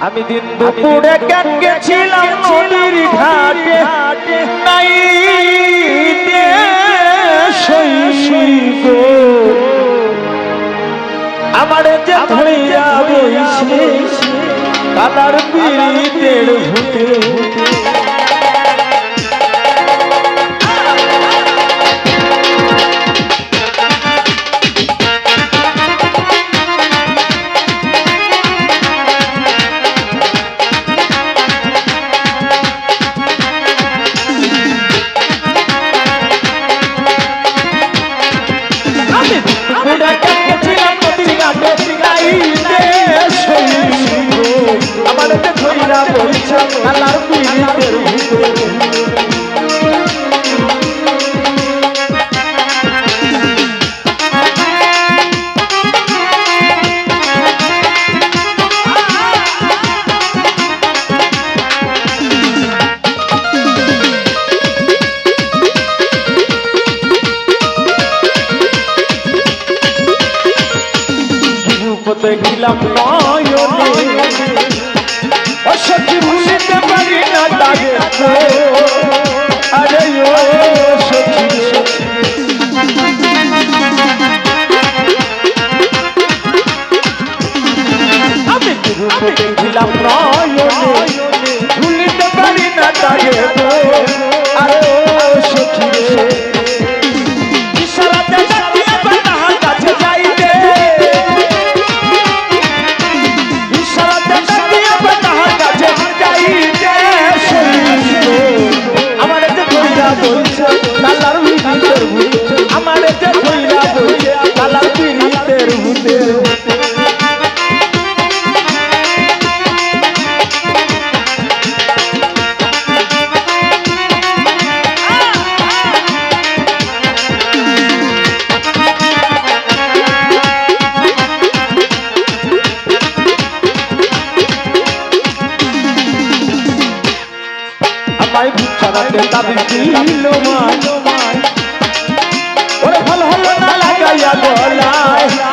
আমি দিন দুপুরে কেন গেছিলাম নদীর ঘাটে। নাই গো। আমার যে ধইয়া বইছে কালার পীড়িতের ভূতে। আমি ধইয়া বইছে কালার পীড়িতের ভূতে রূপতে গেলাম লাগে। আরে ও সত্যি আমি কি নয়নে। ভুলিতে পারি না লাগে ভূতে আমায় ভুচারাতে তাদের দিল মায় ওরে ভাল হলো না লাগাইয়া গলায়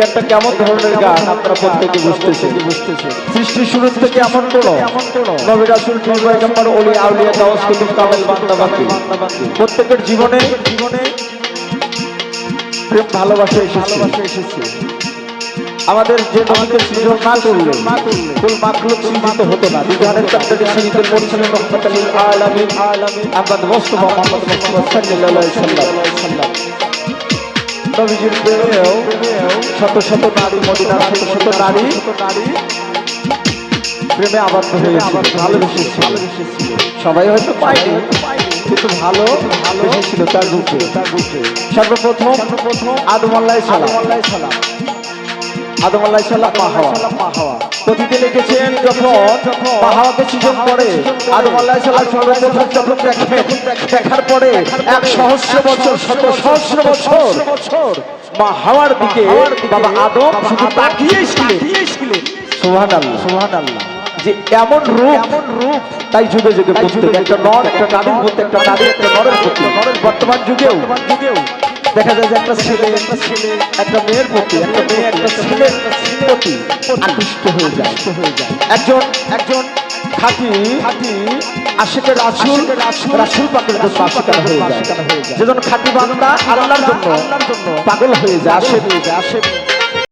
গানটা কেমন ধরনের গান? আপনারা প্রত্যেকে বুঝতেছেন। বুঝতেছেন সৃষ্টি শুরু থেকে এমন কোনো? নবী রাসূল পীর পয়গম্বর ওলি আউলিয়া দাওয়াস কুতুব কামেল বান্দা বাকি। প্রত্যেকের জীবনে জীবনে প্রেম, ভালোবাসা এসেছে। এসেছে আমাদের যে নবীকে সৃজন না করলে, ফুল মাখলুক সৃজিত হতো না। বিধানের চক্রকে সৃজিত করছিলেন রহমতুল আলামিন। আলামিন আহমদ মুস্তফা মুহাম্মদ মুস্তফা সাল্লাল্লাহু আলাইহি সাল্লাম নবীজির প্রেমেও শত শত নারী, মদিনার শত শত নারী প্রেমে আবদ্ধ হয়েছিল, ভালোবেসেছিল। সবাই হয়তো পায়নি, কিন্তু ভালো ভালোবেসেছিল তার রূপে। তার রূপে সর্বপ্রথম প্রথম আদম আল্লাহ সালাম সালাম। আদম আল্লাহ সাল্লাম মা হাওয়া। মা হাওয়া কথিতে লিখেছেন যখন মা হাওয়াকে সৃজন করে আদম আল্লাহ সাল্লাম সর্বপ্রথম যখন দেখেন দেখার পরে এক সহস্র বছর শত সহস্র বছর মা হাওয়ার দিকে বাবা আদম শুধু তাকিয়েছিলেন সোহান আল্লাহ সোহান আল্লাহ যে এমন রূপ এমন রূপ তাই যুগে যুগে একটা নর একটা নারীর মধ্যে একটা নারী একটা নরের প্রতি বর্তমান যুগেও যুগেও। দেখা যায় যে একটা ছেলে একটা ছেলে একটা মেয়ের প্রতি একটা মেয়ে একটা ছেলের প্রতি আকৃষ্ট হয়ে যায়। হয়ে যায় একজন একজন খাঁটি খাঁটি আশিকের রাসুল রাসুল পাকের জন্য আশিকার হয়ে যায়। যেজন খাঁটি বান্দা আল্লাহর জন্য আল্লাহর জন্য পাগল হয়ে যায় আসে হয়ে যায় আসে